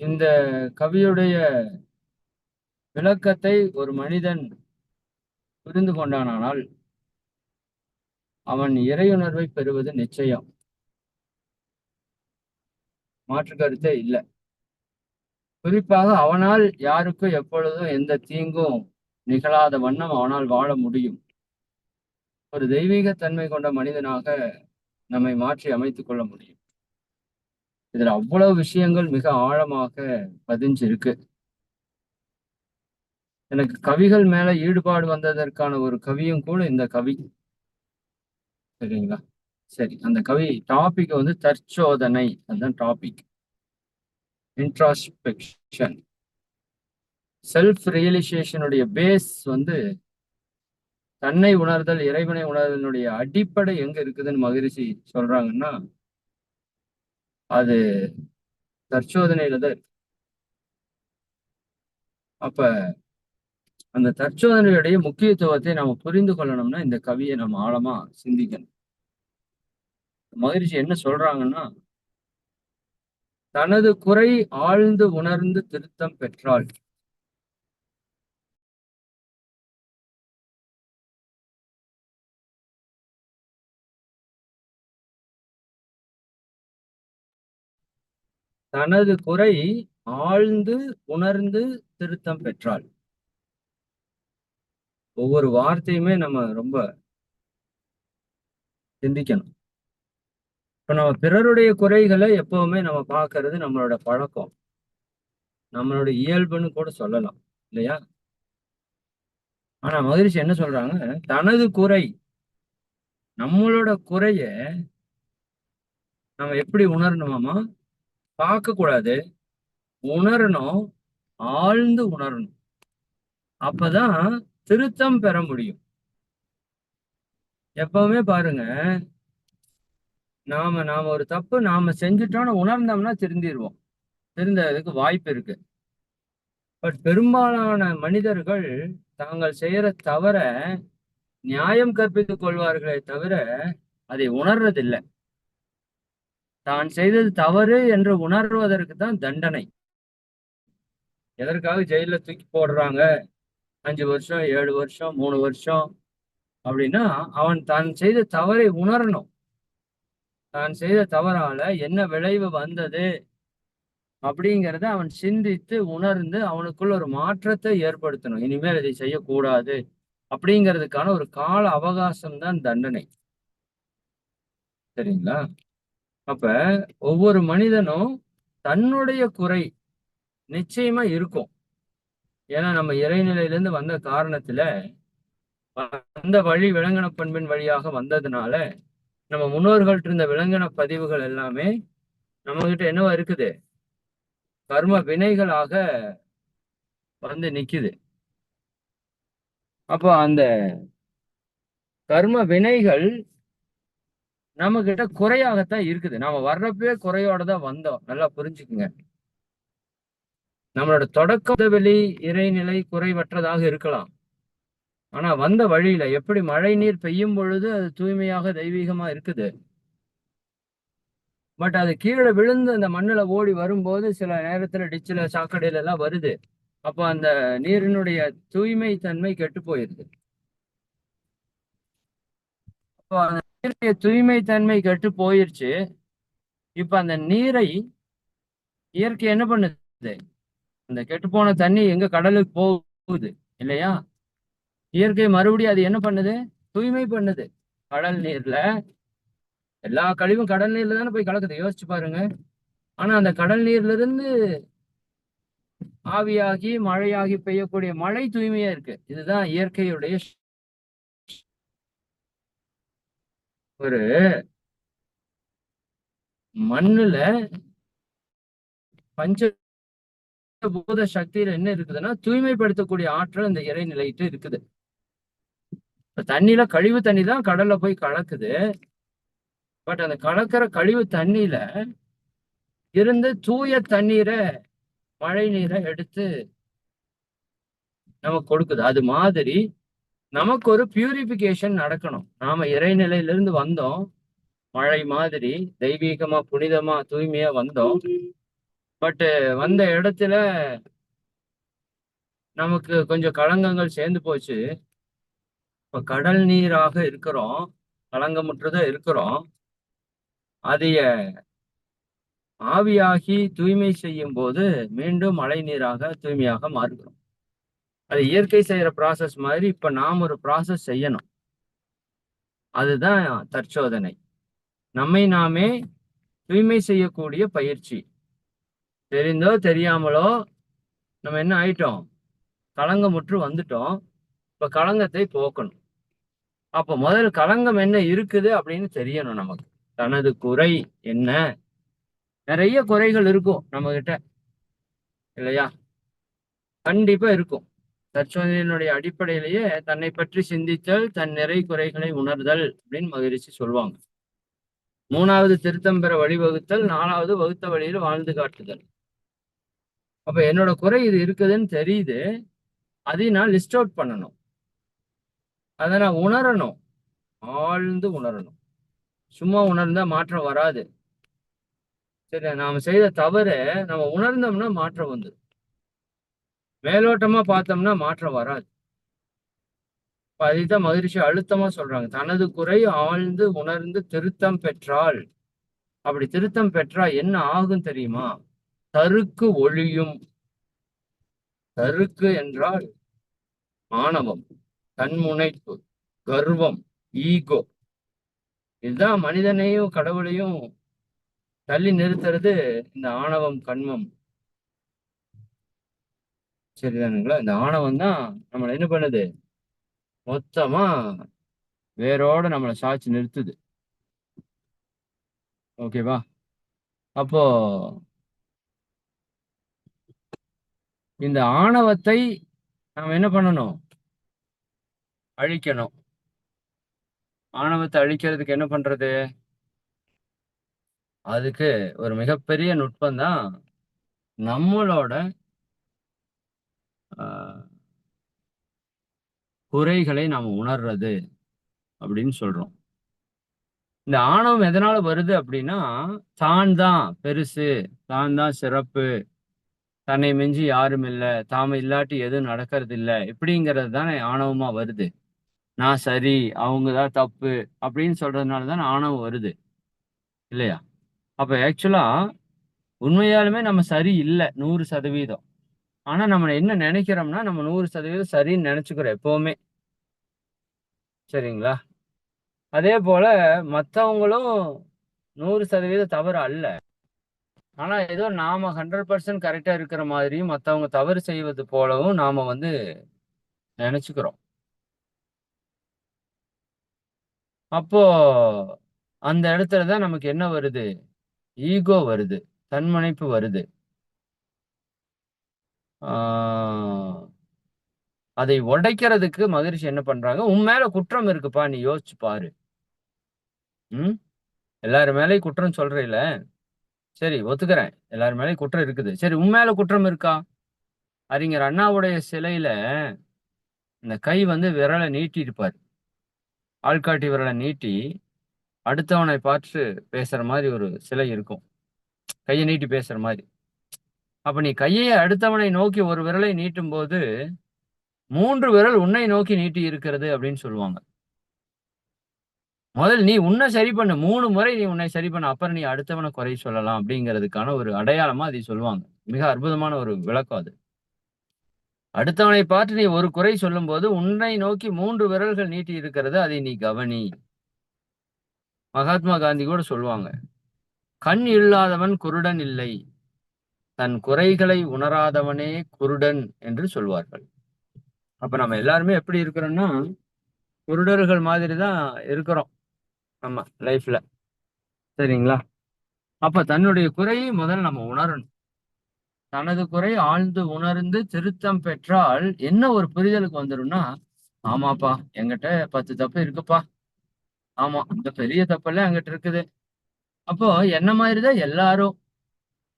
இந்த கவியுடைய விளக்கத்தை ஒரு மனிதன் புரிந்து கொண்டானால் அவன் இறையுணர்வை பெறுவது நிச்சயம். மாற்று கருத்தே இல்லை. குறிப்பாக அவனால் யாருக்கும் எப்பொழுதும் எந்த தீங்கும் நிகழாத வண்ணம் அவனால் வாழ முடியும். ஒரு தெய்வீக தன்மை கொண்ட மனிதனாக நம்மை மாற்றி அமைத்துக் கொள்ள முடியும். இதுல அவ்வளவு விஷயங்கள் மிக ஆழமாக பதிஞ்சிருக்கு. எனக்கு கவிகள் மேல ஈடுபாடு வந்ததற்கான ஒரு கவியும் கூட இந்த கவி. சரிங்களா? சரி அந்த கவி டாபிக் வந்து தற்சோதனை அதுதான் டாபிக் இன்ட்ராஸ்பெக்ஷன் செல்ஃப் ரியலைசேஷனுடைய பேஸ் வந்து தன்னை உணர்தல் இறைவனை உணர்தலுடைய அடிப்படை எங்க இருக்குதுன்னு மகிழ்ச்சி சொல்றாங்கன்னா அது தற்சோதனையில தான் இருக்கு. அப்ப அந்த தற்சோதனையுடைய முக்கியத்துவத்தை நாம புரிந்து கொள்ளணும்னா இந்த கவியை நம்ம ஆழமா சிந்திக்கணும். மகிழ்ச்சி என்ன சொல்றாங்கன்னா தனது குறை ஆழ்ந்து உணர்ந்து திருத்தம் பெற்றாள். தனது குறை ஆழ்ந்து உணர்ந்து திருத்தம் பெற்றாள். ஒவ்வொரு வார்த்தையுமே நம்ம ரொம்ப சிந்திக்கணும். இப்ப நம்ம பிறருடைய குறைகளை எப்பவுமே நம்ம பார்க்கறது நம்மளோட பழக்கம். நம்மளோட இயல்புன்னு கூட சொல்லலாம் இல்லையா? ஆனா மகிழ்ச்சி என்ன சொல்றாங்க? தனது குறை நம்மளோட குறைய நம்ம எப்படி உணரணுமாமா பார்க்க கூடாது உணரணும் ஆழ்ந்து உணரணும். அப்பதான் திருத்தம் பெற முடியும். எப்பவுமே பாருங்க நாம நாம ஒரு தப்பு நாம செஞ்சுட்டோம்னு உணர்ந்தோம்னா திருந்திடுவோம் திருந்ததுக்கு வாய்ப்பு இருக்கு. பட் பெரும்பாலான மனிதர்கள் தாங்கள் செய்யற தவற நியாயம் கற்பித்துக் கொள்வார்களே தவிர அதை உணர்றதில்லை. தான் செய்தது தவறு என்று உணர்வதற்கு தான் தண்டனை. எதற்காக ஜெயில தூக்கி போடுறாங்க? அஞ்சு வருஷம் ஏழு வருஷம் மூணு வருஷம் அப்படின்னா அவன் தான் செய்த தவறை உணரணும். தான் செய்த தவறால என்ன விளைவு வந்தது? அப்படிங்கிறத அவன் சிந்தித்து உணர்ந்து அவனுக்குள்ள ஒரு மாற்றத்தை ஏற்படுத்தணும். இனிமேல் இதை செய்யக்கூடாது அப்படிங்கிறதுக்கான ஒரு கால அவகாசம் தான் தண்டனை. சரிங்களா? அப்ப ஒவ்வொரு மனிதனும் தன்னுடைய குறை நிச்சயமா இருக்கும். ஏன்னா நம்ம இறைநிலையிலேருந்து வந்த காரணத்துல அந்த வழி விலங்கன பண்பின் வழியாக வந்ததுனால நம்ம முன்னோர்கள்ட்ட இருந்த விலங்கன பதிவுகள் எல்லாமே நம்ம கிட்ட என்னவா இருக்குது? கர்ம வினைகளாக வந்து நிக்குது. அப்போ அந்த கர்ம வினைகள் நம்ம கிட்ட குறையாகத்தான் இருக்குது. நாம வர்றப்பவே குறையோட தான் வந்தோம். நல்லா புரிஞ்சுக்குங்க. நம்மளோட தொடக்க வெளி இறைநிலை குறைவற்றதாக இருக்கலாம். ஆனா வந்த வழியில எப்படி மழை நீர் பெய்யும் பொழுது அது தூய்மையாக தெய்வீகமா இருக்குது? பட் அது கீழே விழுந்து அந்த மண்ணுல ஓடி வரும்போது சில நேரத்துல டிச்சில சாக்கடையில எல்லாம் வருது. அப்போ அந்த நீரினுடைய தூய்மை தன்மை கெட்டு போயிருது. அப்போ நீருடைய தூய்மை தன்மை கெட்டு போயிருச்சு. இப்ப அந்த நீரை இயற்கை என்ன பண்ணுது? அந்த கெட்டுப்போன தண்ணி எங்க கடலுக்கு போகுது இல்லையா? இயற்கை மறுபடியும் அது என்ன பண்ணுது? தூய்மை பண்ணுது. கடல் நீர்ல எல்லா கழிவும் கடல் நீர்ல தானே போய் கலக்குது? யோசிச்சு பாருங்க. ஆனா அந்த கடல் நீர்ல இருந்து ஆவியாகி மழையாகி பெய்யக்கூடிய மழை தூய்மையா இருக்கு. இதுதான் இயற்கையுடைய ஒரு மண்ணுல பஞ்ச பூத சக்தியில என்ன இருக்குதுன்னா தூய்மைப்படுத்தக்கூடிய ஆற்றல் இந்த இறைநிலைட்டு இருக்குது. இப்ப தண்ணியில கழிவு தண்ணி தான் கடல்ல போய் கலக்குது. பட் அந்த கலக்கிற கழிவு தண்ணியில இருந்து தூய தண்ணீரை மழை நீரை எடுத்து நமக்கு கொடுக்குது. அது மாதிரி நமக்கு ஒரு பியூரிபிகேஷன் நடக்கணும். நாம இறைநிலையிலிருந்து வந்தோம். மழை மாதிரி தெய்வீகமா புனிதமா தூய்மையா வந்தோம். பட் வந்த இடத்துல நமக்கு கொஞ்சம் களங்கங்கள் சேர்ந்து போச்சு. இப்ப கடல் நீராக இருக்கிறோம். களங்கமுற்றதா இருக்கிறோம். அதைய ஆவியாகி தூய்மை செய்யும் போது மீண்டும் மழை நீராக தூய்மையாக மாறுகிறோம். அது இயற்கை செய்யற ப்ராசஸ் மாதிரி இப்ப நாம் ஒரு ப்ராசஸ் செய்யணும். அதுதான் தற்சோதனை. நம்மை நாமே தூய்மை செய்யக்கூடிய பயிற்சி. தெரிந்தோ தெரியாமலோ நம்ம என்ன ஆயிட்டோம்? களங்கமுற்று வந்துட்டோம். இப்ப களங்கத்தை போக்கணும். அப்ப முதல் களங்கம் என்ன இருக்குது அப்படின்னு தெரியணும் நமக்கு. தனது குறை என்ன? நிறைய குறைகள் இருக்கும் நம்ம கிட்ட இல்லையா? கண்டிப்பா இருக்கும். தற்சோதனையினுடைய அடிப்படையிலேயே தன்னை பற்றி சிந்தித்தல் தன் நிறை குறைகளை உணர்தல் அப்படின்னு மகிழ்ச்சி சொல்லுவாங்க. மூணாவது திருத்தம் பெற வழிவகுத்தல் நாலாவது வகுத்த வழியில் வாழ்ந்து காட்டுதல். அப்ப என்னோட குறை இது இருக்குதுன்னு தெரியுது. அதையும் நான் லிஸ்ட் அவுட் பண்ணணும். அதை நான் உணரணும். ஆழ்ந்து உணரணும். சும்மா உணர்ந்தா மாற்றம் வராது. சரி நாம செய்த தவறு நம்ம உணர்ந்தோம்னா மாற்றம் வந்துடும் மேலோட்டமா பார்த்தோம்னா மாற்றம் வராது. அதைத்தான் மகிழ்ச்சி அழுத்தமா சொல்றாங்க. தனது குறை ஆழ்ந்து உணர்ந்து திருத்தம் பெற்றால் அப்படி திருத்தம் பெற்றா என்ன ஆகும் தெரியுமா? தருக்கு ஒழியும். தருக்கு என்றால் ஆணவம் தன்முனைப்பு கர்வம் ஈகோ. இதுதான் மனிதனையும் கடவுளையும் தள்ளி நிறுத்துறது இந்த ஆணவம் கண்மம். சரிதானுங்களா இந்த ஆணவம் தான் நம்மளை என்ன பண்ணுது? மொத்தமா வேரோட நம்மளை சாட்சி நிறுத்துது. ஓகேவா அப்போ இந்த ஆணவத்தை நாம் என்ன பண்ணணும்? அழிக்கணும். ஆணவத்தை அழிக்கிறதுக்கு என்ன பண்றது? அதுக்கு ஒரு மிகப்பெரிய நுட்பம் தான் நம்மளோட குறைகளை நாம் உணர்றது அப்படின்னு சொல்றோம். இந்த ஆணவம் எதனால வருது அப்படின்னா தான் தான் பெருசு தான் தான் சிறப்பு தன்னை மிஞ்சி யாரும் இல்லை தாம இல்லாட்டி எதுவும் நடக்கிறது இல்லை இப்படிங்கிறது தானே ஆணவமா வருது. நான் சரி அவங்க தான் தப்பு அப்படின்னு சொல்றதுனால தானே ஆணவம் வருது. இல்லையா? அப்ப ஆக்சுவலா உண்மையாலுமே நம்ம சரி இல்லை நூறு சதவீதம். ஆனா நம்ம என்ன நினைக்கிறோம்னா நம்ம நூறு சதவீதம் சரின்னு நினைச்சுக்கிறோம் எப்பவுமே. சரிங்களா? அதே போல மற்றவங்களும் நூறு சதவீதம் தவறு அல்ல. ஆனா ஏதோ நாம ஹண்ட்ரட் பர்சன்ட் கரெக்டா இருக்கிற மாதிரியும் மற்றவங்க தவறு செய்வது போலவும் நாம வந்து நினைச்சுக்கிறோம். அப்போ அந்த இடத்துல தான் நமக்கு என்ன வருது? ஈகோ வருது. தன்மனைப்பு வருது. அதை உடைக்கிறதுக்கு மகிழ்ச்சி என்ன பண்றாங்க? உன் மேல குற்றம் இருக்குப்பா நீ யோசிச்சு பாரு. ம்? எல்லாரும் மேலேயும் குற்றம் சொல்றீல சரி ஒத்துக்கிறேன். எல்லாரும் மேலேயும் குற்றம் இருக்குது. சரி உன் மேல குற்றம் இருக்கா? அறிஞர் அண்ணாவுடைய சிலையில இந்த கை வந்து விரலை நீட்டி இருப்பார். ஆள்காட்டி விரலை நீட்டி அடுத்தவனை பார்த்து பேசுற மாதிரி ஒரு சிலை இருக்கும். கையை நீட்டி பேசுற மாதிரி. அப்ப நீ கையை அடுத்தவனை நோக்கி ஒரு விரலை நீட்டும் போது மூன்று விரல் உன்னை நோக்கி நீட்டி இருக்கிறது அப்படின்னு சொல்லுவாங்க. முதல் நீ உன்னை சரி பண்ணு மூணு முறை நீ உன்னை சரி பண்ண அப்புறம் நீ அடுத்தவனை குறை சொல்லலாம் அப்படிங்கிறதுக்கான ஒரு அடையாளமா அதை சொல்லுவாங்க. மிக அற்புதமான ஒரு விளக்கம் அது. அடுத்தவனை பார்த்து நீ ஒரு குறை சொல்லும் போது உன்னை நோக்கி மூன்று விரல்கள் நீட்டி இருக்கிறது அதை நீ கவனி. மகாத்மா காந்தி கூட சொல்லுவாங்க கண் இல்லாதவன் குருடன் இல்லை தன் குறைகளை உணராதவனே குருடன் என்று சொல்வார்கள். அப்ப நம்ம எல்லாருமே எப்படி இருக்கிறோம்னா குருடர்கள் மாதிரி தான் இருக்கிறோம் நம்ம லைஃப்ல சரிங்களா? அப்ப தன்னுடைய குறையை முதல்ல நம்ம உணரணும். தனது குறை ஆழ்ந்து உணர்ந்து திருத்தம் பெற்றால் என்ன ஒரு புரிதலுக்கு வந்துடும்னா ஆமாப்பா எங்கிட்ட பத்து தப்பு இருக்குப்பா. ஆமா இந்த பெரிய தப்பெல்லாம் எங்கிட்ட இருக்குது. அப்போ என்ன மாதிரிதான் எல்லாரும்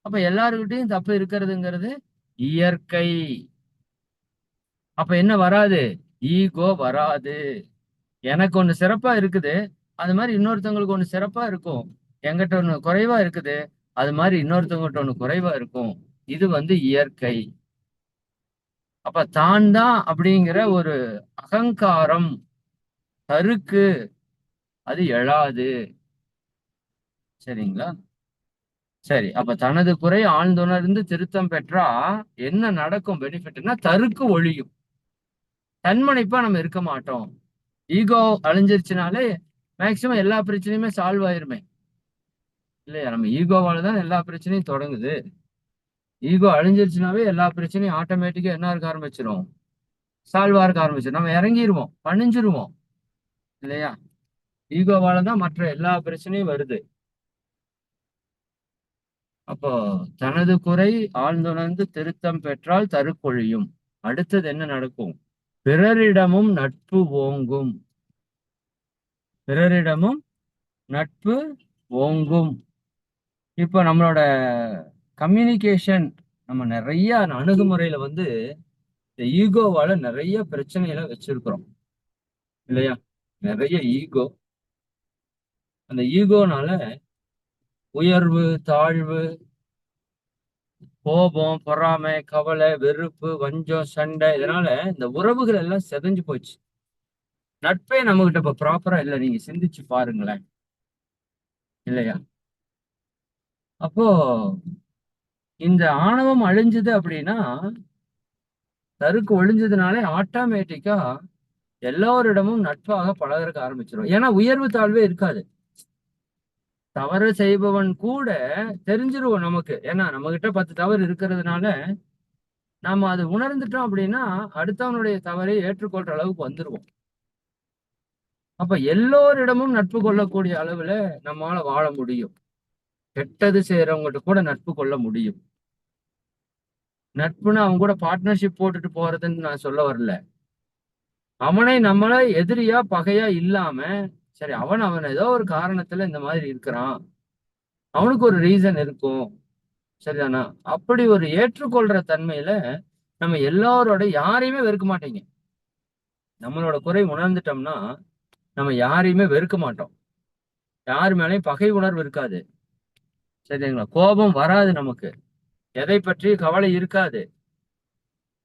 அப்ப எல்லாருக்கிட்டையும் தப்பு இருக்கிறதுங்கிறது இயற்கை. அப்ப என்ன வராது? ஈகோ வராது. எனக்கு ஒண்ணு சிறப்பா இருக்குது அது மாதிரி இன்னொருத்தவங்களுக்கு ஒண்ணு சிறப்பா இருக்கும். என்கிட்ட ஒண்ணு குறைவா இருக்குது அது மாதிரி இன்னொருத்தவங்கிட்ட ஒண்ணு குறைவா இருக்கும். இது வந்து இயற்கை. அப்ப தான் தான் அப்படிங்கிற ஒரு அகங்காரம் தருக்கு அது எழாது. சரிங்களா? சரி அப்ப தனது குறை ஆழ்ந்துணர்ந்து திருத்தம் பெற்றா என்ன நடக்கும் பெனிஃபிட்னா தருக்கு ஒழியும். தன்மனைப்பா நம்ம இருக்க மாட்டோம். ஈகோ அழிஞ்சிருச்சுனாலே மேக்சிமம் எல்லா பிரச்சனையுமே சால்வ் ஆயிருமே. இல்லையா? நம்ம ஈகோவால தான் எல்லா பிரச்சனையும் தொடங்குது. ஈகோ அழிஞ்சிருச்சுனாவே எல்லா பிரச்சனையும் ஆட்டோமேட்டிக்கா என்ன இருக்க ஆரம்பிச்சிரும்? சால்வா இருக்க ஆரம்பிச்சிடும் நம்ம இறங்கிடுவோம் பணிஞ்சிருவோம். இல்லையா? ஈகோவால தான் மற்ற எல்லா பிரச்சனையும் வருது. அப்போ தனது குறை ஆழ்ந்துணர்ந்து திருத்தம் பெற்றால் தருக்கொழியும் அடுத்தது என்ன நடக்கும்? பிறரிடமும் நட்பு ஓங்கும். பிறரிடமும் நட்பு ஓங்கும். இப்போ நம்மளோட கம்யூனிகேஷன் நம்ம நிறைய அணுகுமுறையில வந்து இந்த ஈகோவால நிறைய பிரச்சனைகளை வச்சிருக்கிறோம். இல்லையா? நிறைய ஈகோ அந்த ஈகோனால உயர்வு தாழ்வு கோபம் பொறாமை கவலை வெறுப்பு வஞ்சம் சண்டை இதனால இந்த உறவுகள் எல்லாம் செதஞ்சு போச்சு. நட்பே நம்ம கிட்ட இப்ப ப்ராப்பரா இல்லை. நீங்க சிந்திச்சு பாருங்களேன். இல்லையா? அப்போ இந்த ஆணவம் அழிஞ்சது அப்படின்னா தருக்கு ஒழிஞ்சதுனாலே ஆட்டோமேட்டிக்கா எல்லோரிடமும் நட்பாக பழகிறக்க ஆரம்பிச்சிடும் ஏன்னா உயர்வு தாழ்வே இருக்காது. தவறு செய்பவன் கூட தெரிஞ்சிருவோம் நமக்கு. ஏன்னா நம்ம கிட்ட பத்து தவறு இருக்கிறதுனால நாம அதை உணர்ந்துட்டோம் அப்படின்னா அடுத்தவனுடைய தவறை ஏற்றுக்கொள்ற அளவுக்கு வந்துருவோம். அப்ப எல்லோரிடமும் நட்பு கொள்ளக்கூடிய அளவுல நம்மளால வாழ முடியும். கெட்டது செய்யறவங்ககிட்ட கூட நட்பு கொள்ள முடியும். நட்புன்னு அவங்க கூட பார்ட்னர்ஷிப் போட்டுட்டு போறதுன்னு நான் சொல்ல வரல. அவனை நம்மள எதிரியா பகையா இல்லாம சரி அவன் அவன் ஏதோ ஒரு காரணத்துல இந்த மாதிரி இருக்கிறான். அவனுக்கு ஒரு ரீசன் இருக்கும். சரிதானா? அப்படி ஒரு ஏற்றுக்கொள்ற தன்மையில நம்ம எல்லாரோட யாரையுமே வெறுக்க மாட்டீங்க. நம்மளோட குறை உணர்ந்துட்டோம்னா நம்ம யாரையுமே வெறுக்க மாட்டோம். யார் மேலேயும் பகை உணர்வு இருக்காது. சரிங்களா? கோபம் வராது நமக்கு. எதை பற்றி கவலை இருக்காது.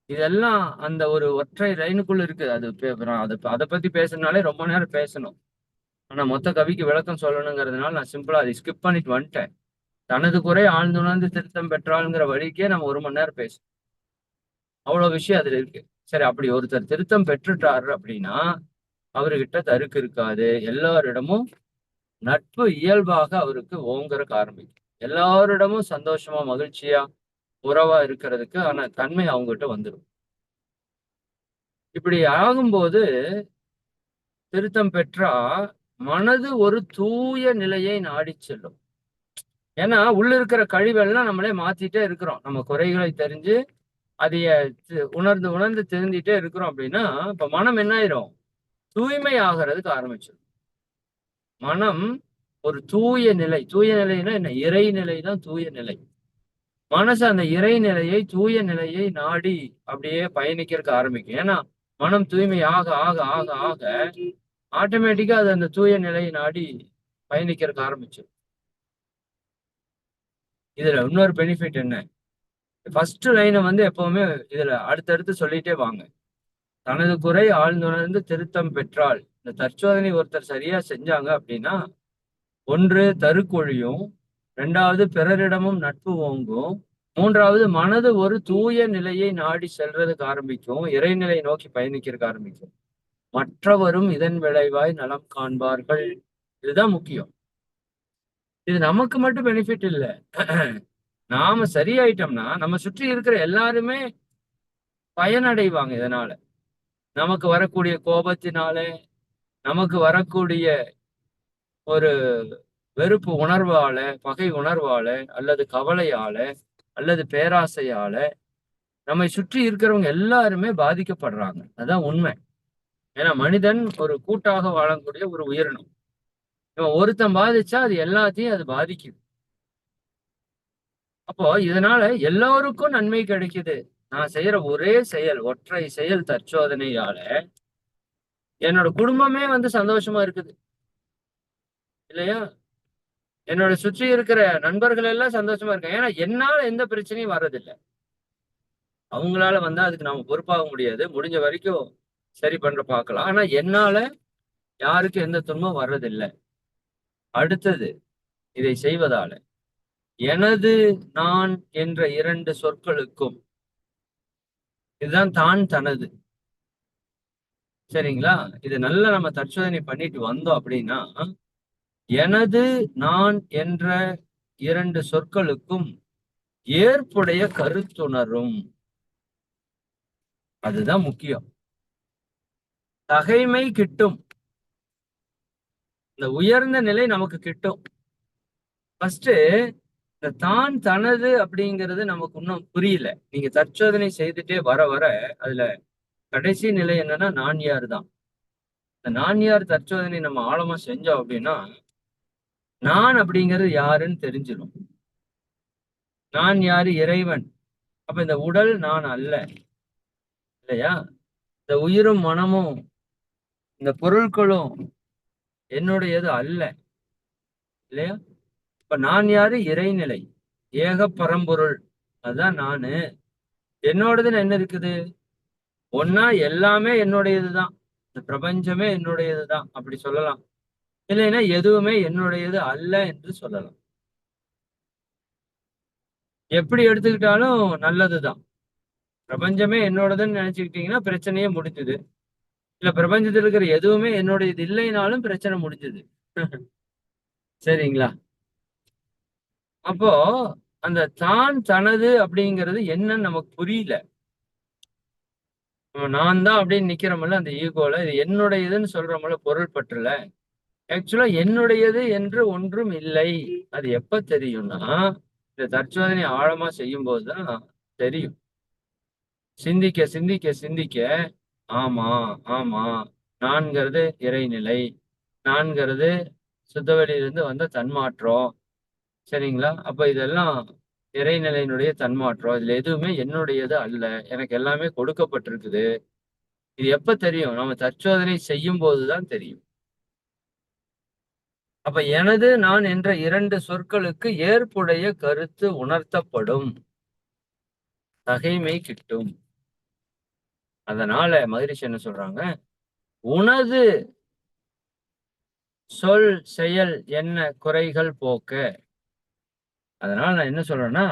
இதெல்லாம் அந்த ஒரு ஒற்றை லைனுக்குள்ள இருக்குது. அது அதை அதை பத்தி பேசுனாலே ரொம்ப நேரம் பேசணும். ஆனா மொத்த கவிக்கு விளக்கம் சொல்லணுங்கிறதுனால நான் சிம்பிளா அதை ஸ்கிப் பண்ணிட்டு வந்துட்டேன். தனது குறை ஆழ்ந்துணர்ந்து திருத்தம் பெற்றாளுங்கிற வழிக்கே நம்ம ஒரு மணி நேரம் பேசணும் அவ்வளவு விஷயம் அதுல இருக்கு. சரி அப்படி ஒருத்தர் திருத்தம் பெற்றுட்டாரு அப்படின்னா அவர்கிட்ட தருக்கு இருக்காது. எல்லாரிடமும் நட்பு இயல்பாக அவருக்கு ஓங்குறக்கு ஆரம்பிக்கும். எல்லாரிடமும் சந்தோஷமா மகிழ்ச்சியா உறவா இருக்கிறதுக்கு ஆனா தன்மை அவங்ககிட்ட வந்துடும் இப்படி ஆகும்போது திருத்தம் பெற்றா மனது ஒரு தூய நிலையை நாடி செல்லும். ஏன்னா உள்ள இருக்கிற கழிவெல்லாம் நம்மளே மாத்திட்டே இருக்கிறோம். நம்ம குறைகளை தெரிஞ்சு அதைய உணர்ந்து உணர்ந்து திருந்திட்டே இருக்கிறோம் அப்படின்னா இப்ப மனம் என்ன ஆயிரும்? தூய்மை ஆகிறதுக்கு ஆரம்பிச்சிடும் மனம் ஒரு தூய நிலை. தூய நிலைன்னா என்ன? இறை நிலை தான் தூய நிலை. மனசு அந்த இறை நிலையை தூய நிலையை நாடி அப்படியே பயணிக்கிறதுக்கு ஆரம்பிக்கும். ஏன்னா மனம் தூய்மை ஆக ஆக ஆக ஆக ஆட்டோமேட்டிக்கா அது அந்த தூய நிலையை நாடி பயணிக்கிறதுக்கு ஆரம்பிச்சிடும் இதுல இன்னொரு பெனிஃபிட் என்ன? ஃபர்ஸ்ட் லைனை வந்து எப்பவுமே இதுல அடுத்தடுத்து சொல்லிட்டே வாங்க. தனது குறை ஆழ்ந்துணர்ந்து திருத்தம் பெற்றால் இந்த தற்சோதனை ஒருத்தர் சரியா செஞ்சாங்க அப்படின்னா ஒன்று தருக்கொழியும் ரெண்டாவது பிறரிடமும் நட்பு ஓங்கும் மூன்றாவது மனது ஒரு தூய நிலையை நாடி செல்றதுக்கு ஆரம்பிக்கும் இறைநிலை நோக்கி பயணிக்கிறதுக்கு ஆரம்பிக்கும். மற்றவரும் இதன் விளைவாய் நலம் காண்பார்கள். இதுதான் முக்கியம். இது நமக்கு மட்டும் பெனிஃபிட் இல்லை. நாம சரியாயிட்டோம்னா நம்ம சுற்றி இருக்கிற எல்லாருமே பயனடைவாங்க இதனால. நமக்கு வரக்கூடிய கோபத்தினால நமக்கு வரக்கூடிய ஒரு வெறுப்பு உணர்வால பகை உணர்வால அல்லது கவலையால அல்லது பேராசையால நம்மை சுற்றி இருக்கிறவங்க எல்லாருமே பாதிக்கப்படுறாங்க. அதான் உண்மை. ஏன்னா மனிதன் ஒரு கூட்டாக வாழக்கூடிய ஒரு உயிரினம். இவன் ஒருத்தன் பாதிச்சா அது எல்லாத்தையும் அது பாதிக்குது. அப்போ இதனால எல்லோருக்கும் நன்மை கிடைக்குது. நான் செய்யற ஒரே செயல் ஒற்றை செயல் தற்சோதனையால என்னோட குடும்பமே வந்து சந்தோஷமா இருக்குது. இல்லையா? என்னோட சுற்றி இருக்கிற நண்பர்கள் எல்லாம் சந்தோஷமா இருக்காங்க. ஏன்னா என்னால எந்த பிரச்சனையும் வர்றதில்லை. அவங்களால வந்தா அதுக்கு நாம பொறுப்பாக முடியாது. முடிஞ்ச வரைக்கும் சரி பண்ற பார்க்கலாம். ஆனா என்னால யாருக்கும் எந்த துன்பம் வர்றதில்லை. அடுத்தது இதை செய்வதால. எனது நான் என்ற இரண்டு சொற்களுக்கும் இதுதான் தான் தனது. சரிங்களா? இது நல்லா நம்ம தற்சோதனை பண்ணிட்டு வந்தோம் அப்படின்னா எனது நான் என்ற இரண்டு சொற்களுக்கும் ஏற்புடைய கருத்துணரும். அதுதான் முக்கியம். தகைமை கிட்டும். இந்த உயர்ந்த நிலை நமக்கு கிட்டும். ஃபர்ஸ்ட் இந்த தான் தனது அப்படிங்கிறது நமக்கு இன்னும் புரியல. நீங்க தற்சோதனை செய்துட்டே வர வர அதுல கடைசி நிலை என்னன்னா நான் யார் தான். இந்த நான் யார் தற்சோதனை நம்ம ஆழமா செஞ்சோம் அப்படின்னா நான் அப்படிங்கிறது யாருன்னு தெரிஞ்சிடும் நான் யாரு? இறைவன். அப்ப இந்த உடல் நான் அல்ல. இல்லையா? இந்த உயிரும் மனமும் இந்த பொருட்களும் என்னுடையது அல்ல. இல்லையா? இப்ப நான் யாரு? இறைநிலை. ஏக பரம்பொருள். அதுதான் நானு. என்னோடதுன்னு என்ன இருக்குது? ஒன்னா எல்லாமே என்னுடையதுதான் இந்த பிரபஞ்சமே என்னுடையதுதான் அப்படி சொல்லலாம். இல்லைன்னா எதுவுமே என்னுடையது அல்ல என்று சொல்லலாம். எப்படி எடுத்துக்கிட்டாலும் நல்லதுதான். பிரபஞ்சமே என்னோடதுன்னு நினைச்சுக்கிட்டீங்கன்னா பிரச்சனையே முடிஞ்சுது. இல்ல பிரபஞ்சத்தில் இருக்கிற எதுவுமே என்னுடையது இல்லைனாலும் பிரச்சனை முடிஞ்சது. சரிங்களா? அப்போ அந்த தான் தனது அப்படிங்கிறது என்னன்னு நமக்கு புரியல. நான் தான் அப்படின்னு நிக்கிறோம்ல அந்த ஈகோல இது என்னுடையதுன்னு சொல்றோம்ல பொருள் பற்றல ஆக்சுவலா என்னுடையது என்று ஒன்றும் இல்லை. அது எப்ப தெரியும்னா இந்த தற்சோதனை ஆழமா செய்யும் போதுதான் தெரியும். சிந்திக்க சிந்திக்க சிந்திக்க ஆமா ஆமா. நான்கிறது இறைநிலை. நான்கிறது சுத்தவெளியிலிருந்து வந்த தன்மாற்றம். சரிங்களா? அப்ப இதெல்லாம் இறைநிலையினுடைய தன்மாற்றம். இதுல எதுவுமே என்னுடையது அல்ல. எனக்கு எல்லாமே கொடுக்கப்பட்டிருக்குது. இது எப்ப தெரியும்? நம்ம தற்சோதனை செய்யும் போதுதான் தெரியும். அப்ப எனது நான் என்ற இரண்டு சொற்களுக்கு ஏற்புடைய கருத்து உணர்த்தப்படும். தகைமை கிட்டும். அதனால மகிழ்ச்சி என்ன சொல்றாங்க? உனது சொல் செயல் என்ன குறைகள் போக்க? அதனால நான் என்ன சொல்றேன்னா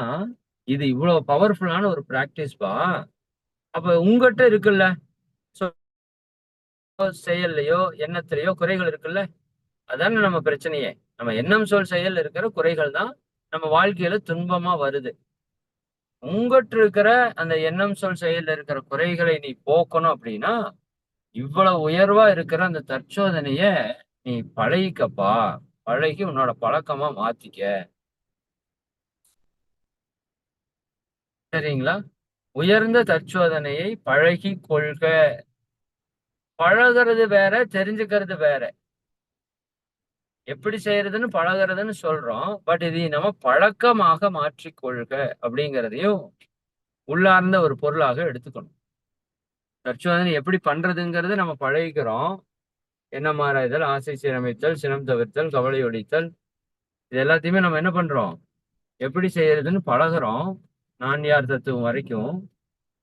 இது இவ்வளவு பவர்ஃபுல்லான ஒரு பிராக்டிஸ்பா அப்ப உங்ககிட்ட இருக்குல்ல? செயல்லையோ எண்ணத்திலேயோ குறைகள் இருக்குல்ல? அதான நம்ம பிரச்சனையே. நம்ம எண்ணம் சொல் செயல் இருக்கிற குறைகள் தான் நம்ம வாழ்க்கையில துன்பமா வருது. உங்கட்டு இருக்கிற அந்த எண்ணம் சொல் செயல்ல இருக்கிற குறைகளை நீ போக்கணும் அப்படின்னா இவ்வளவு உயர்வா இருக்கிற அந்த தற்சோதனைய நீ பழகிக்கப்பா. பழகி உன்னோட பழக்கமா மாத்திக்க. சரிங்களா? உயர்ந்த தற்சோதனையை பழகி கொள்க. பழகிறது வேற தெரிஞ்சுக்கிறது வேற. எப்படி செய்யறதுன்னு பழகிறதுன்னு சொல்றோம். பட் இது நம்ம பழக்கமாக மாற்றிக்கொள்க அப்படிங்கிறதையும் உள்ளார்ந்த ஒரு பொருளாக எடுத்துக்கணும். தற்சோதனை எப்படி பண்றதுங்கிறது நம்ம பழகிக்கிறோம். என்ன மாறாய்தல் ஆசை சீரமைத்தல் சினம் தவிர்த்தல் கவலை ஒழித்தல். இது எல்லாத்தையுமே நம்ம என்ன பண்றோம்? எப்படி செய்யறதுன்னு பழகிறோம். நான் யார் தத்துவம் வரைக்கும்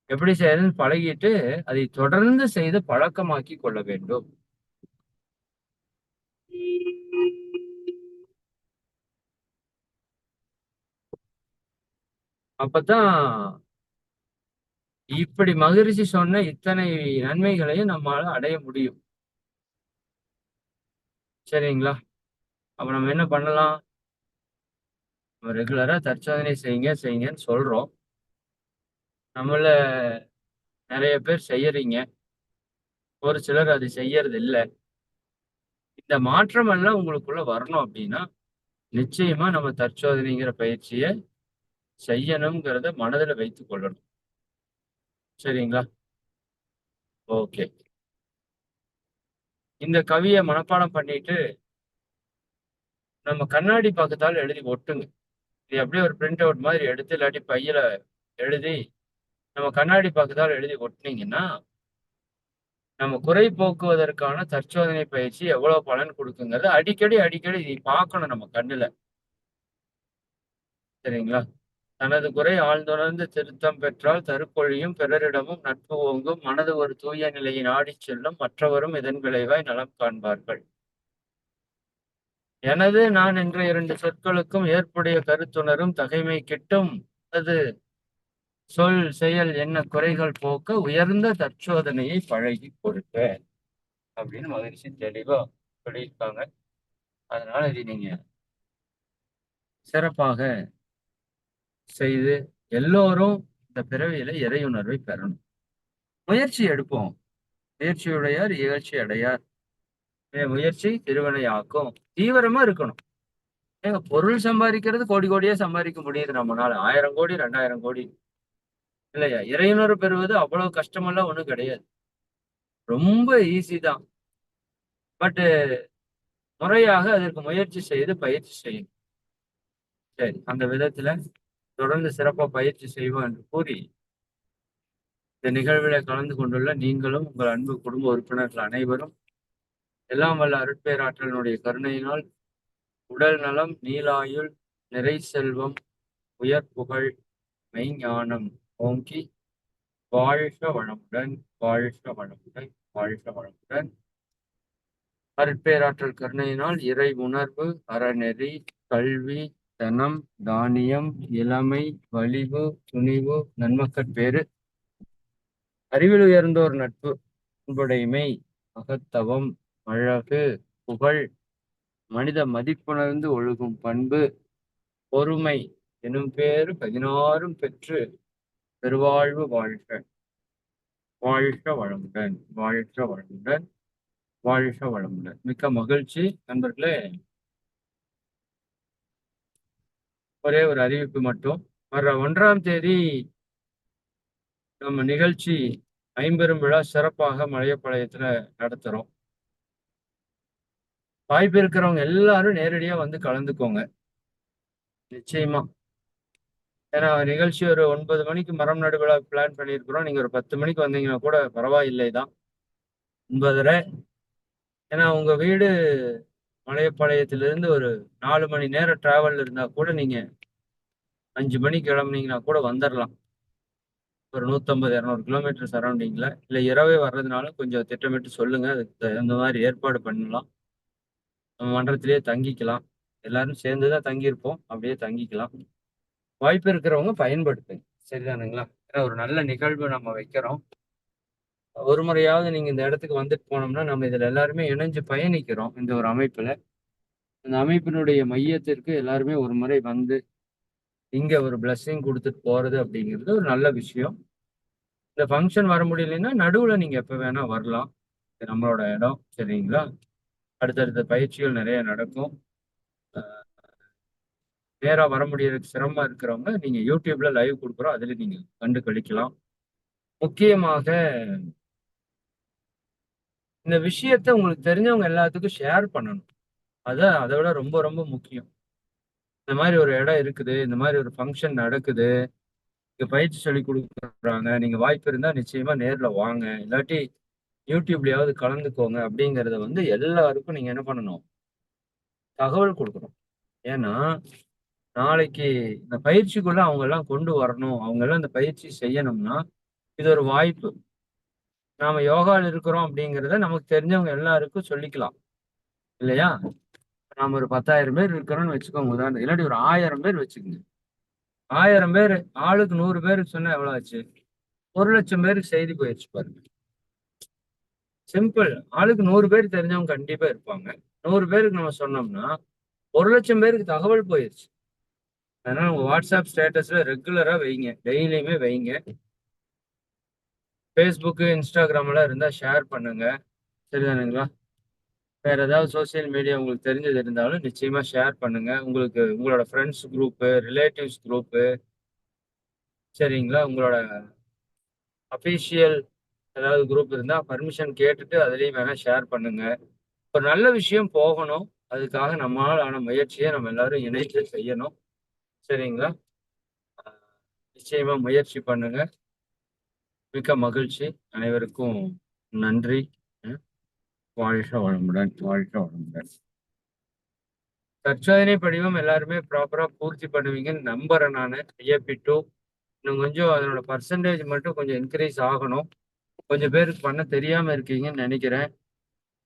எப்படி செய்யறதுன்னு பழகிட்டு அதை தொடர்ந்து செய்து பழக்கமாக்கி கொள்ள வேண்டும். அப்பதான் இப்படி மகிழ்ச்சி சொன்ன இத்தனை நன்மைகளையும் நம்மளால அடைய முடியும். சரிங்களா? அப்ப நம்ம என்ன பண்ணலாம்? நம்ம ரெகுலரா தற்சோதனை செய்யுங்க செய்யுங்கன்னு சொல்றோம். நம்மள நிறைய பேர் செய்யறீங்க. ஒரு சிலர் அது செய்யறது இல்லை இந்த மாற்றம் எல்லாம் உங்களுக்குள்ள வரணும் அப்படின்னா நிச்சயமா நம்ம தற்சோதனைங்கிற பயிற்சியை செய்யணுங்கிறத மனதில் வைத்து கொள்ளணும். சரிங்களா? ஓகே. இந்த கவியை மனப்பாடம் பண்ணிட்டு நம்ம கண்ணாடி பக்கத்தால் எழுதி ஒட்டுங்க. இது அப்படியே ஒரு பிரிண்ட் அவுட் மாதிரி எடுத்து இல்லாட்டி பையில எழுதி நம்ம கண்ணாடி பக்கத்தால் எழுதி ஒட்டினீங்கன்னா நம்ம குறை போக்குவதற்கான தற்சோதனை பயிற்சி எவ்வளவு பலன் கொடுக்குங்கிறது அடிக்கடி அடிக்கடி இதை பார்க்கணும் நம்ம கண்ணுல. சரிங்களா? தனது குறை ஆழ்ந்துணர்ந்து திருத்தம் பெற்றால் தருக்கொழியும் பிறரிடமும் நட்பு ஓங்கும். மனது ஒரு தூய நிலையை நாடிச் செல்லும். மற்றவரும் இதன் விளைவாய் நலம் காண்பார்கள். எனது நான் என்ற இரண்டு சொற்களுக்கும் ஏற்புடைய கருத்துணரும் தகைமை கிட்டும். அது சொல் செயல் என்ன குறைகள் போக்க உயர்ந்த தற்சோதனையை பழகி கொடுக்க. அப்படின்னு மகிழ்ச்சி தெளிவா சொல்லியிருக்காங்க. அதனால இது நீங்க சிறப்பாக செய்து எல்லோரும் இந்த பிறவியில இறையுணர்வை பெறணும்? முயற்சி எடுப்போம். முயற்சியுடையார் இகழ்ச்சி அடையார். முயற்சி திருவனை ஆக்கும். தீவிரமா இருக்கணும். ஏங்க பொருள் சம்பாதிக்கிறது கோடி கோடியா சம்பாதிக்க முடியுது நம்மளால ஆயிரம் கோடி ரெண்டாயிரம் கோடி. இல்லையா? இறையுணர்வு பெறுவது அவ்வளவு கஷ்டமெல்லாம் ஒண்ணும் கிடையாது. ரொம்ப ஈஸி தான். பட்டு முறையாக அதற்கு முயற்சி செய்து பயிற்சி செய்யும் சரி அந்த விதத்துல தொடர்ந்து சிறப்பாக பயிற்சி செய்வோம் என்று கூறி இந்த நிகழ்வில் கலந்து கொண்டுள்ள நீங்களும் உங்கள் அன்பு குடும்ப உறுப்பினர்கள் அனைவரும் எல்லாம் வல்ல அருட்பேராற்றலினுடைய கருணையினால் உடல் நலம் நீலாயுள் நிறை செல்வம் உயர் புகழ் மெய்ஞானம் ஓங்கி வாழ்க வளமுடன் வாழ்க வளமுடன் வாழ்க வளமுடன். அருட்பேராற்றல் கருணையினால் இறை உணர்வு அறநெறி கல்வி தனம் தானியம் இளமை வலிவு துணிவு நன்மக்கட்பேறு அறிவில் உயர்ந்தோர் நட்பு அன்புடைமை அகத்தவம் அழகு புகழ் மனித மதிப்புணர்ந்து ஒழுகும் பண்பு பொறுமை எனும் பேரு பதினாறும் பெற்று பெருவாழ்வு வாழ்க. வாழ்க வளமுடன் வாழ்க வளமுடன் வாழ்க வளமுடன். மிக்க மகிழ்ச்சி நண்பர்களே. ஒரே ஒரு அறிவிப்பு மட்டும். வர்ற ஒன்றாம் தேதி நம்ம நிகழ்ச்சி ஐம்பெரும் விழா சிறப்பாக மலையப்பாளையத்துல நடத்துறோம். வாய்ப்பு இருக்கிறவங்க எல்லாரும் நேரடியா வந்து கலந்துக்கோங்க. நிச்சயமா. ஏன்னா நிகழ்ச்சி ஒரு ஒன்பது மணிக்கு மரம் நடு விழா பிளான் பண்ணியிருக்கிறோம். நீங்க ஒரு பத்து மணிக்கு வந்தீங்கன்னா கூட பரவாயில்லை தான். ஒன்பதரை. ஏன்னா உங்க வீடு மலையப்பாளையத்திலிருந்து ஒரு நாலு மணி நேரம் டிராவல் இருந்தால் கூட நீங்கள் அஞ்சு மணிக்கு கிளம்புனீங்கன்னா கூட வந்துடலாம் ஒரு நூற்றம்பது இரநூறு கிலோமீட்டர் சரௌண்டிங்கில் இல்லை இரவே வர்றதுனால கொஞ்சம் திட்டமிட்டு சொல்லுங்கள் அதுக்கு தகுந்த மாதிரி ஏற்பாடு பண்ணலாம். நம்ம மன்றத்திலேயே தங்கிக்கலாம். எல்லாரும் சேர்ந்து தான் தங்கியிருப்போம். அப்படியே தங்கிக்கலாம். வாய்ப்பு இருக்கிறவங்க பயன்படுத்துங்க. சரிதானுங்களா? ஏன்னா ஒரு நல்ல நிகழ்வு நம்ம வைக்கிறோம். ஒரு முறையாவது நீங்க இந்த இடத்துக்கு வந்துட்டு போனோம்னா நம்ம இதுல எல்லாருமே இணைஞ்சு பயணிக்கிறோம் இந்த ஒரு அமைப்புல. இந்த அமைப்பினுடைய மையத்திற்கு எல்லாருமே ஒரு முறை வந்து இங்க ஒரு பிளஸ்ஸிங் கொடுத்துட்டு போறது அப்படிங்கிறது ஒரு நல்ல விஷயம். இந்த ஃபங்க்ஷன் வர முடியலைன்னா நடுவுல நீங்க எப்ப வேணா வரலாம். இது நம்மளோட இடம் சரிங்களா? அடுத்தடுத்த பயிற்சிகள் நிறைய நடக்கும். நேராக வர முடியறதுக்கு சிரமமா இருக்கிறவங்க நீங்க யூடியூப்ல லைவ் கொடுக்குறோம் அதுல நீங்க கண்டு கழிக்கலாம். முக்கியமாக இந்த விஷயத்த உங்களுக்கு தெரிஞ்சவங்க எல்லாத்துக்கும் ஷேர் பண்ணணும். அதான் அதை விட ரொம்ப ரொம்ப முக்கியம். இந்த மாதிரி ஒரு இடம் இருக்குது இந்த மாதிரி ஒரு ஃபங்க்ஷன் நடக்குது இங்கே பயிற்சி சொல்லி கொடுக்குறாங்க நீங்க வாய்ப்பு இருந்தா நிச்சயமா நேர்ல வாங்க. இல்லாட்டி யூடியூப்லயாவது கலந்துக்கோங்க அப்படிங்கிறத வந்து எல்லாருக்கும் நீங்க என்ன பண்ணணும்? தகவல் கொடுக்கணும். ஏன்னா நாளைக்கு இந்த பயிற்சிக்குள்ள அவங்க எல்லாம் கொண்டு வரணும். அவங்க எல்லாம் இந்த பயிற்சி செய்யணும்னா இது ஒரு வாய்ப்பு. நாம யோகாவில் இருக்கிறோம் அப்படிங்கிறத நமக்கு தெரிஞ்சவங்க எல்லாருக்கும் சொல்லிக்கலாம். இல்லையா? நாம ஒரு பத்தாயிரம் பேர் இருக்கிறோம்னு வச்சுக்கோங்க உதாரணம் இல்லாட்டி ஒரு ஆயிரம் பேர் வச்சுக்கோங்க. ஆயிரம் பேர் ஆளுக்கு நூறு பேருக்கு சொன்னா எவ்வளவு ஆச்சு? ஒரு லட்சம் பேருக்கு செய்தி போயிடுச்சு பாருங்க. சிம்பிள் ஆளுக்கு நூறு பேர் தெரிஞ்சவங்க கண்டிப்பா இருப்பாங்க. நூறு பேருக்கு நம்ம சொன்னோம்னா ஒரு லட்சம் பேருக்கு தகவல் போயிடுச்சு அதனால உங்க வாட்ஸ்அப் ஸ்டேட்டஸ்ல ரெகுலரா வைங்க. டெய்லியுமே வைங்க. ஃபேஸ்புக்கு இன்ஸ்டாகிராம்லாம் இருந்தால் ஷேர் பண்ணுங்க. சரிதானுங்களா? வேற ஏதாவது சோசியல் மீடியா உங்களுக்கு தெரிஞ்சது இருந்தாலும் நிச்சயமா ஷேர் பண்ணுங்க. உங்களுக்கு உங்களோட ஃப்ரெண்ட்ஸ் குரூப்பு ரிலேட்டிவ்ஸ் குரூப்பு சரிங்களா? உங்களோட அஃபீஷியல் ஏதாவது குரூப் இருந்தால் பர்மிஷன் கேட்டுட்டு அதுலேயும் வேணால் ஷேர் பண்ணுங்க. ஒரு நல்ல விஷயம் போகணும். அதுக்காக நம்மளால் ஆன முயற்சியை நம்ம எல்லாரும் இணைத்து செய்யணும். சரிங்களா? நிச்சயமா முயற்சி பண்ணுங்க. மிக்க மகிழ்ச்சி. அனைவருக்கும் நன்றி. வாழ்க வளமுடன் வாழ்க வளமுடன். தற்சோதனை படிவம் எல்லாருமே ப்ராப்பரா பூர்த்தி பண்ணுவீங்கன்னு நம்புறேன் நான் ஐஏபி டூ இன்னும் கொஞ்சம் அதனோட பர்சன்டேஜ் மட்டும் கொஞ்சம் இன்க்ரீஸ் ஆகணும். கொஞ்சம் பேருக்கு பண்ண தெரியாம இருக்கீங்கன்னு நினைக்கிறேன்.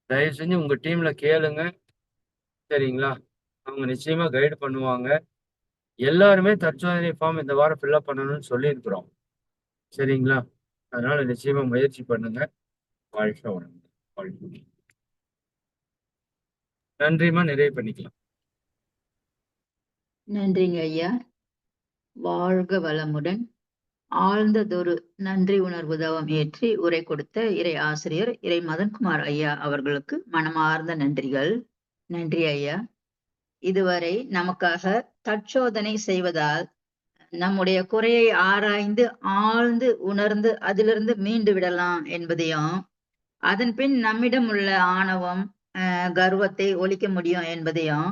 தயவு செஞ்சு உங்க டீம்ல கேளுங்க. சரிங்களா? அவங்க நிச்சயமா கைடு பண்ணுவாங்க. எல்லாருமே தற்சோதனை ஃபார்ம் இந்த வாரம் ஃபில்அப் பண்ணணும்னு சொல்லியிருக்கிறோம். சரிங்களா? அதனால நிச்சயமா முயற்சி பண்ணுங்க. வாழ்க வளமுடன். வாழ்க நன்றிமா நிறைவு பண்ணிக்கலாம். நன்றிங்க ஐயா. வாழ்க வளமுடன். ஆழ்ந்ததொரு நன்றி உணர்வு தவம் ஏற்றி உரை கொடுத்த இறை ஆசிரியர் இறை மதன்குமார் ஐயா அவர்களுக்கு மனமார்ந்த நன்றிகள். நன்றி ஐயா. இதுவரை நமக்காக தற்சோதனை செய்வதால் நம்முடைய குறையை ஆராய்ந்து ஆழ்ந்து உணர்ந்து அதிலிருந்து மீண்டு விடலாம் என்பதையும் அதன் பின் நம்மிடம் உள்ள ஆணவம் அஹ், கர்வத்தை ஒழிக்க முடியும் என்பதையும்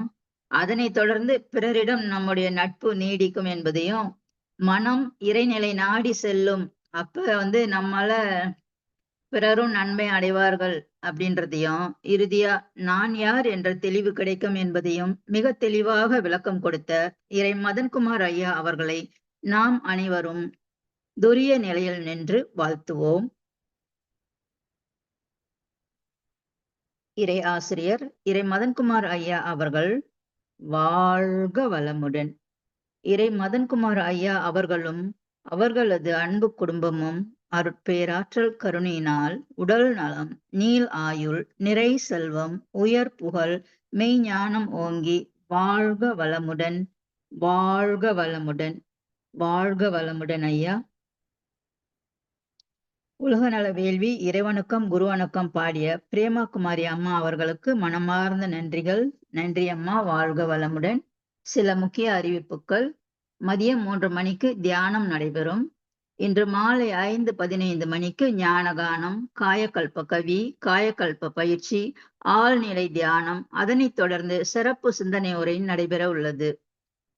அதனை தொடர்ந்து பிறரிடம் நம்முடைய நட்பு நீடிக்கும் என்பதையும் மனம் இறைநிலை நாடி செல்லும். அப்ப வந்து நம்மளால பிறரும் நன்மை அடைவார்கள் அப்படின்றதையும் இறுதியா நான் யார் என்ற தெளிவு கிடைக்கும் என்பதையும் மிக தெளிவாக விளக்கம் கொடுத்த இறை மதன்குமார் ஐயா அவர்களை நாம் அனைவரும் துரிய நிலையில் நின்று வாழ்த்துவோம். இறை ஆசிரியர் இறை மதன்குமார் ஐயா அவர்கள் வாழ்க வளமுடன். இறை மதன்குமார் ஐயா அவர்களும் அவர்களது அன்பு குடும்பமும் அருட்பேராற்றல் கருணையினால் உடல் நலம் நீள் ஆயுள் நிறை செல்வம் உயர் புகழ் மெய்ஞானம் ஓங்கி வாழ்க வளமுடன் வாழ்க வளமுடன் வாழ்க வளமுடன் ஐயா. உலகநல வேள்வி இறைவணக்கம் குருவணக்கம் பாடிய பிரேமா குமாரி அம்மா அவர்களுக்கு மனமார்ந்த நன்றிகள். நன்றி அம்மா வாழ்க வளமுடன். சில முக்கிய அறிவிப்புகள். மதியம் மூன்று மணிக்கு தியானம் நடைபெறும். இன்று மாலை ஐந்து பதினைந்து மணிக்கு ஞானகானம் காயக்கல்ப கவி காயக்கல்ப பயிற்சி ஆழ்நிலை தியானம் அதனைத் தொடர்ந்து சிறப்பு சிந்தனை உரை நடைபெற உள்ளது.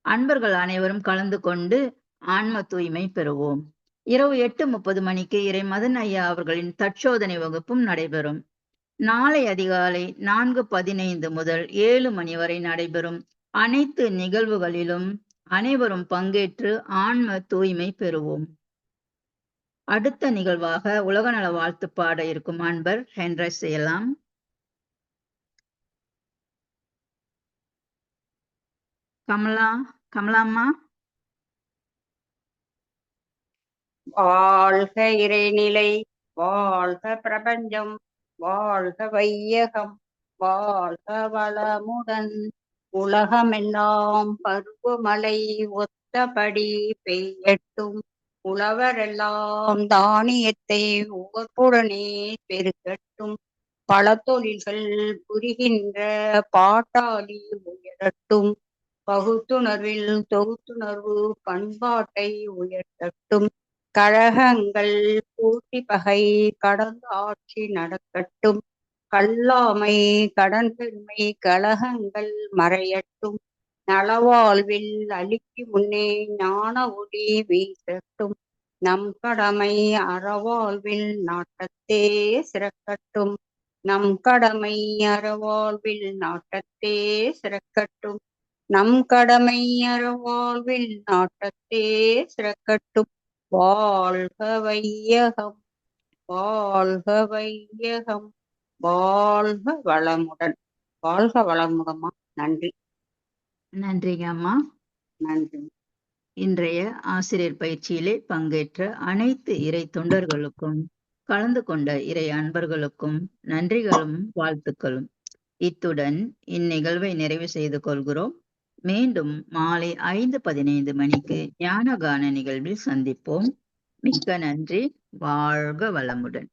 அன்பர்கள் அனைவரும் கலந்து கொண்டு ஆன்ம தூய்மை பெறுவோம். இரவு எட்டு முப்பது மணிக்கு இறை மதன் ஐயா அவர்களின் தற்சோதனை வகுப்பும் நடைபெறும். நாளை அதிகாலை நான்கு பதினைந்து முதல் ஏழு மணி வரை நடைபெறும் அனைத்து நிகழ்வுகளிலும் அனைவரும் பங்கேற்று ஆன்ம தூய்மை பெறுவோம். அடுத்த நிகழ்வாக உலக நல வாழ்த்து பாட இருக்கும் அன்பர் ஹென்ரை செய்யலாம். கமலா கமலாம்மா. வாழ்க இறைநிலை வாழ்க பிரபஞ்சம் வாழ்க வையகம் வாழ்க வளமுடன். உலகமெல்லாம் பருவமழை ஒத்தபடி பெய்யட்டும். உழவரெல்லாம் தானியத்தை உவப்புடனே பெருகட்டும். பல தொழில்கள் புரிகின்ற பாட்டாளி உயரட்டும். பகுத்துணர்வில் தொகுத்துணர்வு பண்பாட்டை உயர்த்தட்டும். கழகங்கள் போட்டி பகை கடந்த ஆட்சி நடக்கட்டும். கல்லாமை கடன் பெருமை கழகங்கள் மறையட்டும். நலவாழ்வில் அழுக்கி முன்னே ஞான ஒளி வீசட்டும் நம் கடமை அறவாழ்வில் நாட்டத்தே சிறக்கட்டும். நம் கடமை அறவாழ்வில் நாட்டத்தே சிறக்கட்டும். நம் கடமை அறவாழ்வில் நாட்டத்தே சிறக்கட்டும். வாழ்க வையகம் வாழ்க வையகம் வாழ்க வளமுடன். வாழ்க வளமுடமா நன்றி. நன்றிங்க அம்மா. நன்றி. இன்றைய ஆசிரியர் பயிற்சியிலே பங்கேற்ற அனைத்து இறை தொண்டர்களுக்கும் கலந்து கொண்ட இறை அன்பர்களுக்கும் நன்றிகளும் வாழ்த்துக்களும். இத்துடன் இந்நிகழ்வை நிறைவு செய்து கொள்கிறோம். மீண்டும் மாலை ஐந்து பதினைந்து மணிக்கு ஞானகான நிகழ்வில் சந்திப்போம். மிக்க நன்றி. வாழ்க வளமுடன்.